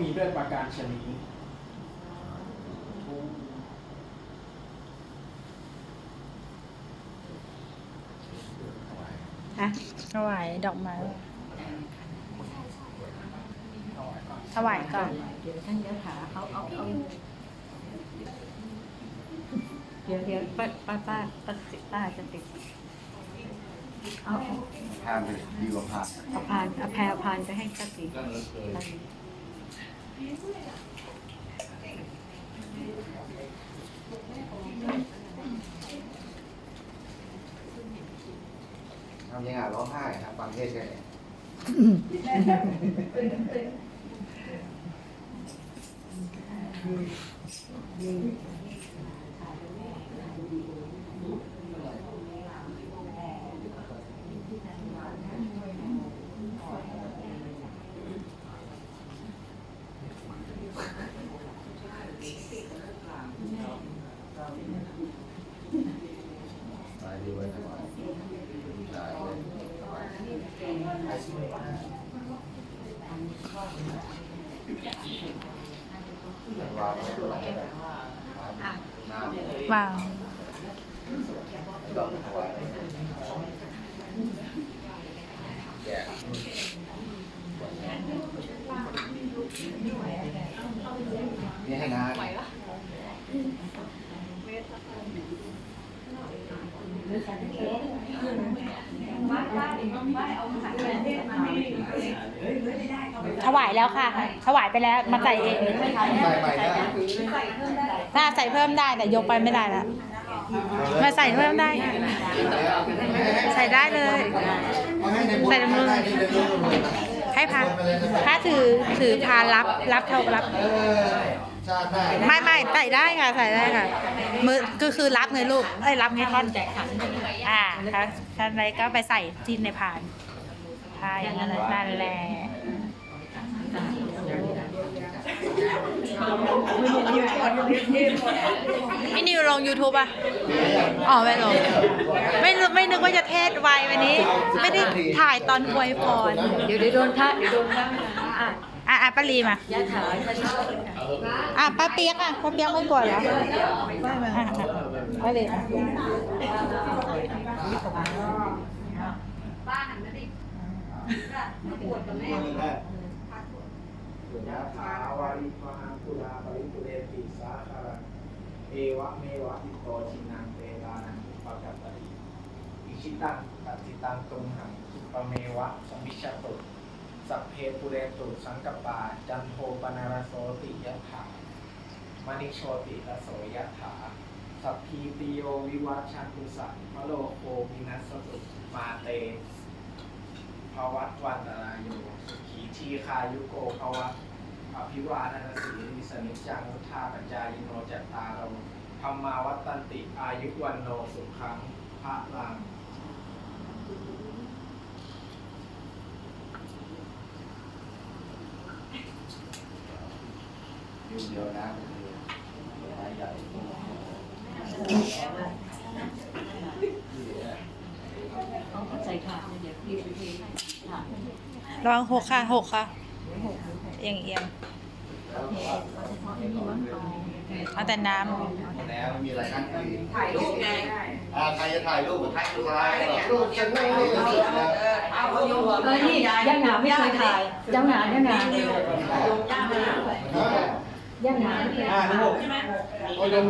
มีด้วยประการชนีฮะถวายดอกไม้ถวายก่อนเดี๋ยวท่านยะถาเขาเอาเอาเดี๋ยวเดี๋ยวป้าป้าป้าป้าป้าจะติดเอาเอาทานไปดีกว่าผักเอาพานเอาแพรเอาพานไปให้ป้าติ ทำยังไงร้องไห้ครับฟังเทศแค่นี้ตายดีไว้ทำไมตายเลย ว้าวนี่ให้นา ถวายแล้วค่ะ ถวายไปแล้วมาใส่เองใส่ใหม่ได้ถ้าใส่เพิ่มได้แต่ยกไปไม่ได้แล้วมาใส่เพิ่มได้ค่ะใส่ได้เลย ใส่ในมือให้พาถ้าถือถือพานรับรับเท่ารับเออชาติหน้าไม่ไม่ ใส่ได้ค่ะใส่ได้ค่ะมือก็คือรับไงลูกเอ้ยรับไงท่านแจกขันอ่าค่ะท่านไรก็ไปใส่ที่ในพานพาอย่างนั้นนั่นแหละพี่นิวลง YouTube อะ อ๋อ ไม่ลง ไม่ไม่นึกว่าจะเทศไววันนี้ ไม่ได้ถ่ายตอนอวยพรเดี๋ยวเดี๋ยวโดนพระเดี๋ยวโดนพระ อะอะป้าลีมาอะป้าเปียกอะป้าเปียกไม่กลัวเหรอไม่มาอะอะป้าลีอ่ยะถาวาริมหาปุราปริปุเรติสาคารังเอวะเมวะอิโตชินังเตตานังอุปกัปปติอิชิตังปฏิตังตุมหังสุปเมวะสมิชชตุ สัพเพปุเรตุสังกปา จันโทปนารโสติยะถามณิโชติระโสยะถา สัพพีติโยวิวัชชันตุสัพพโลโควินัสตุมาเตภวัตวันตรายโยสุขีทีคายุโกภวะอภิวาทนาสีริสนิจจังุทาปัญญายโนจัตตารโรธรรมาวัตตันติอายุวันโนสุขังพระลัง ขียวนะไม้ใหญ่เอาใส่ถาดเดี๋ยวพี่ไปเทถาดระวังหกค่ะหกค่ะเอียงเอียงเอาแต่น้แล้วมีอะไรกันถ่ายรูปไงอ่าใครจะถ่ายรูปถ่ายรูปถ่ายรูปฉันไม่ได้สุดนะเออนี่ย่าหนาไม่เคยถ่ายย่าหนาย่าหนาย่าหนา อ่านี่ผมโอ้ยม